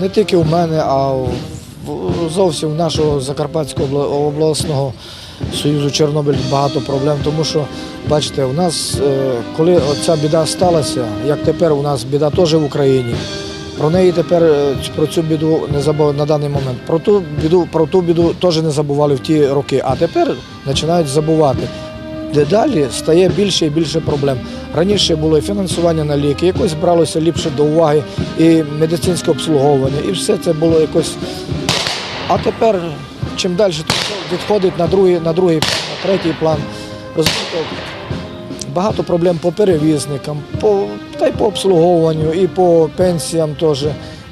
не тільки у мене, а зовсім у нашого Закарпатського обласного союзу Чорнобиль багато проблем, тому що, бачите, у нас, е, коли ця біда сталася, як тепер у нас біда теж в Україні. Про неї тепер е, про цю біду не забув на даний момент. Про ту біду, про ту біду теж не забували в ті роки, а тепер починають забувати. Дедалі стає більше і більше проблем. Раніше було і фінансування на ліки, якось бралося ліпше до уваги, і медицинське обслуговування, і все це було якось. А тепер, чим далі відходить на другий, на другий, на третій план. Розумієте, багато проблем по перевізникам, по, та й по обслуговуванню, і по пенсіям теж,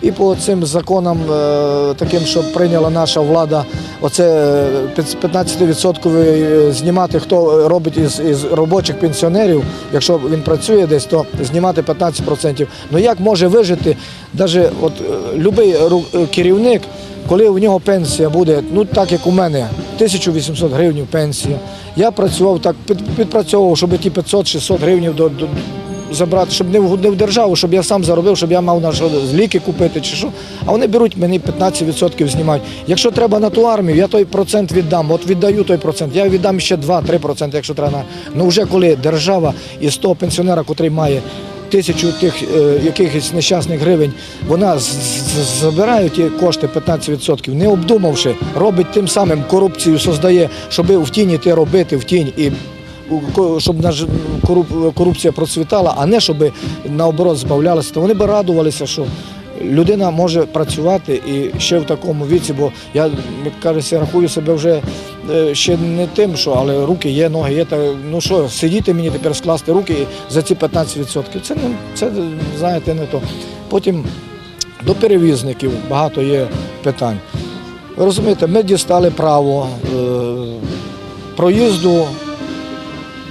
і по цим законам, е, таким, що прийняла наша влада, оце е, 15% знімати, хто робить із, із робочих пенсіонерів, якщо він працює десь, то знімати 15%. Ну як може вижити навіть от, будь-який керівник, коли у нього пенсія буде, ну так як у мене, 1800 гривень пенсія. Я працював так, під, підпрацьовував, щоб ті 500-600 гривень до, до, забрати, щоб не в, державу, щоб я сам заробив, щоб я мав на що ліки купити чи що. А вони беруть мені 15% знімають. Якщо треба на ту армію, я той процент віддам. От віддаю той процент. Я віддам ще 2-3%, якщо треба. Ну вже коли держава із того пенсіонера, який має тисячу тих е, якихось нещасних гривень, вона забирає ті кошти 15%, не обдумавши, робить тим самим корупцію, создає, щоб в тіні те робити, в тінь і щоб наш коруп- корупція процвітала, а не щоб наоборот збавлялася, то вони би радувалися, що людина може працювати і ще в такому віці, бо я як кажеться, рахую себе вже е, ще не тим, що але руки є, ноги є. Та ну що, сидіти мені тепер скласти руки за ці 15%. Це це знаєте не то. Потім до перевізників багато є питань. Розумієте, ми дістали право е, проїзду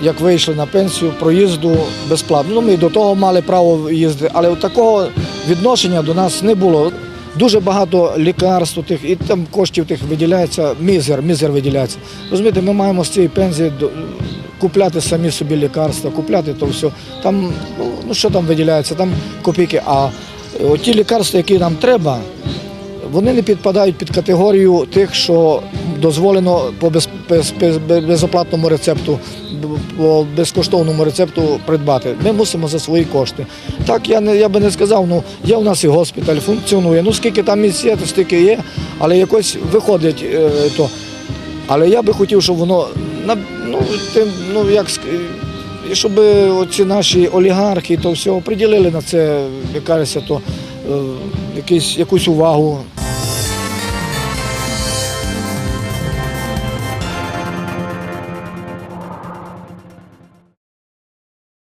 як вийшли на пенсію, проїзду безплатно. Ну, ми до того мали право їздити, але такого відношення до нас не було. Дуже багато лікарств тих, і там коштів тих виділяється, мізер, мізер виділяється. Розумієте, ми маємо з цієї пенсії купляти самі собі лікарства, купляти то все. Там, ну, ну що там виділяється, там копійки. А е, ті лікарства, які нам треба, вони не підпадають під категорію тих, що дозволено по без, без, без- безоплатному рецепту, по безкоштовному рецепту придбати. Ми мусимо за свої кошти. Так я не я би не сказав, ну є у нас і госпіталь, функціонує. Ну скільки там місць є, то стільки є, але якось виходить е, то. Але я би хотів, щоб воно ну тим, ну як щоб оці наші олігархи то все приділили на це, як кажеться, то якусь увагу.